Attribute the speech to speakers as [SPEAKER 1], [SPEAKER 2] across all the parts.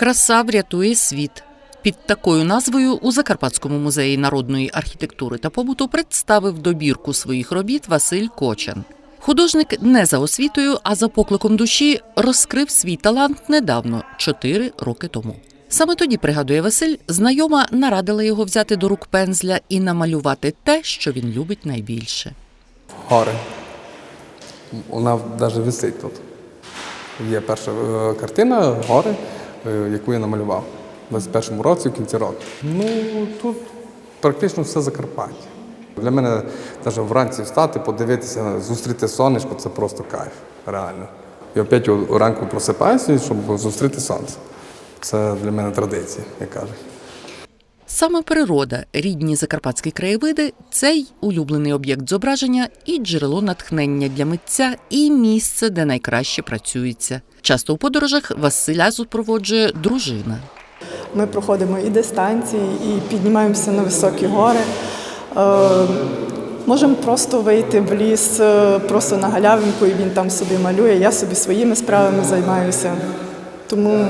[SPEAKER 1] Краса врятує світ. Під такою назвою у Закарпатському музеї народної архітектури та побуту представив добірку своїх робіт Василь Кочан. Художник не за освітою, а за покликом душі розкрив свій талант недавно, чотири роки тому. Саме тоді, пригадує Василь, знайома нарадила його взяти до рук пензля і намалювати те, що він любить найбільше.
[SPEAKER 2] Гори. Вона навіть висить тут. Є перша е, картина гори, яку я намалював у 21-му році, в кінці року. Ну, тут практично все Закарпаття. Для мене навіть вранці встати, подивитися, зустріти сонечко це просто кайф, реально. Я опять ранку просипаюся, щоб зустріти сонце. Це для мене традиція, як кажуть.
[SPEAKER 1] Саме природа, рідні закарпатські краєвиди цей улюблений об'єкт зображення і джерело натхнення для митця, і місце, де найкраще працюється. Часто у подорожах Василя супроводжує дружина.
[SPEAKER 3] Ми проходимо і дистанції, і піднімаємося на високі гори. Е, можемо просто вийти в ліс, е, просто на галявинку, і він там собі малює. Я собі своїми справами займаюся. Тому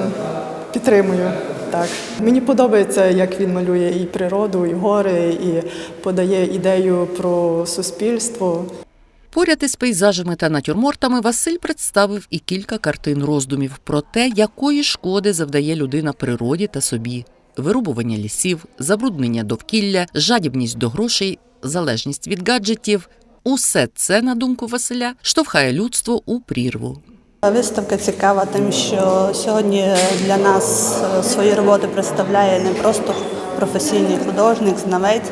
[SPEAKER 3] підтримую. Так. Мені подобається, як він малює і природу, і гори, і подає ідею про суспільство.
[SPEAKER 1] Поряд із пейзажами та натюрмортами Василь представив і кілька картин роздумів про те, якої шкоди завдає людина природі та собі: вирубування лісів, забруднення довкілля, жадібність до грошей, залежність від гаджетів. Усе це, на думку Василя, штовхає людство у прірву.
[SPEAKER 4] Виставка цікава тим, що сьогодні для нас е, свої роботи представляє не просто професійний художник, знавець,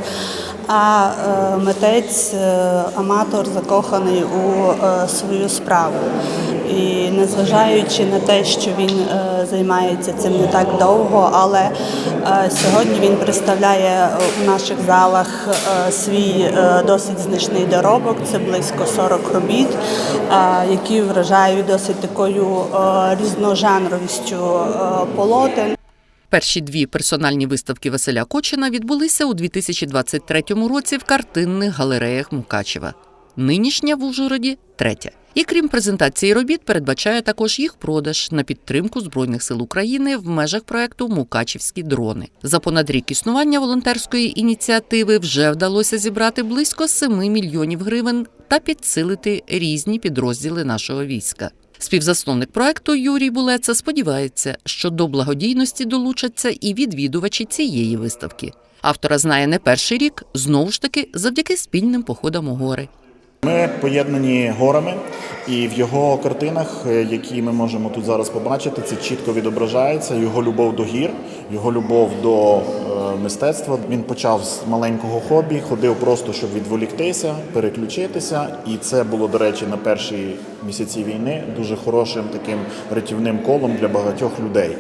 [SPEAKER 4] а е, митець, е, аматор, закоханий у е, свою справу. І незважаючи на те, що він займається цим не так довго, але сьогодні він представляє у наших залах свій досить значний доробок. Це близько 40 робіт, які вражають досить такою різножанровістю полотен.
[SPEAKER 1] Перші дві персональні виставки Василя Кочина відбулися у 2023 році в картинних галереях Мукачева. Нинішня в Ужгороді третя. І крім презентації робіт, передбачає також їх продаж на підтримку Збройних сил України в межах проекту Мукачівські дрони. За понад рік існування волонтерської ініціативи вже вдалося зібрати близько 7 мільйонів гривень та підсилити різні підрозділи нашого війська. Співзасновник проекту Юрій Булеца сподівається, що до благодійності долучаться і відвідувачі цієї виставки. Автора знає не перший рік, знову ж таки, завдяки спільним походам у гори.
[SPEAKER 5] Ми поєднані горами, і в його картинах, е, які ми можемо тут зараз побачити, це чітко відображається. Його любов до гір, його любов до мистецтва. Він почав з маленького хобі, ходив просто, щоб відволіктися, переключитися. І це було, до речі, на перші місяці війни дуже хорошим таким рятівним колом для багатьох людей.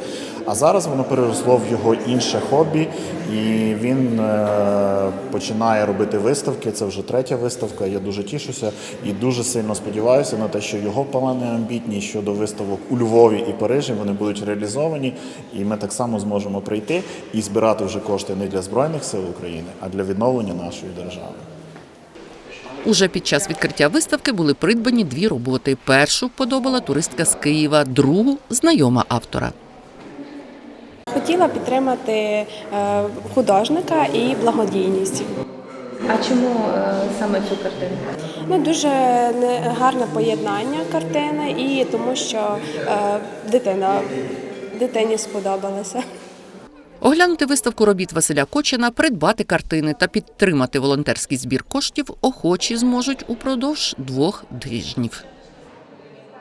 [SPEAKER 5] А зараз воно переросло в його інше хобі, і він е, починає робити виставки. Це вже третя виставка. Я дуже тішуся і дуже сильно сподіваюся на те, що його плани амбітні щодо виставок у Львові і Парижі вони будуть реалізовані, і ми так само зможемо прийти і збирати вже кошти не для збройних сил України, а для відновлення нашої держави.
[SPEAKER 1] Уже під час відкриття виставки були придбані дві роботи. Першу вподобала туристка з Києва, другу знайома автора.
[SPEAKER 6] Хотіла підтримати е, художника і благодійність.
[SPEAKER 7] А чому е, саме цю картину?
[SPEAKER 6] Ну дуже не- гарне поєднання картини і тому, що е, дитина дитині сподобалося.
[SPEAKER 1] Оглянути виставку робіт Василя Кочина, придбати картини та підтримати волонтерський збір коштів охочі зможуть упродовж двох тижнів.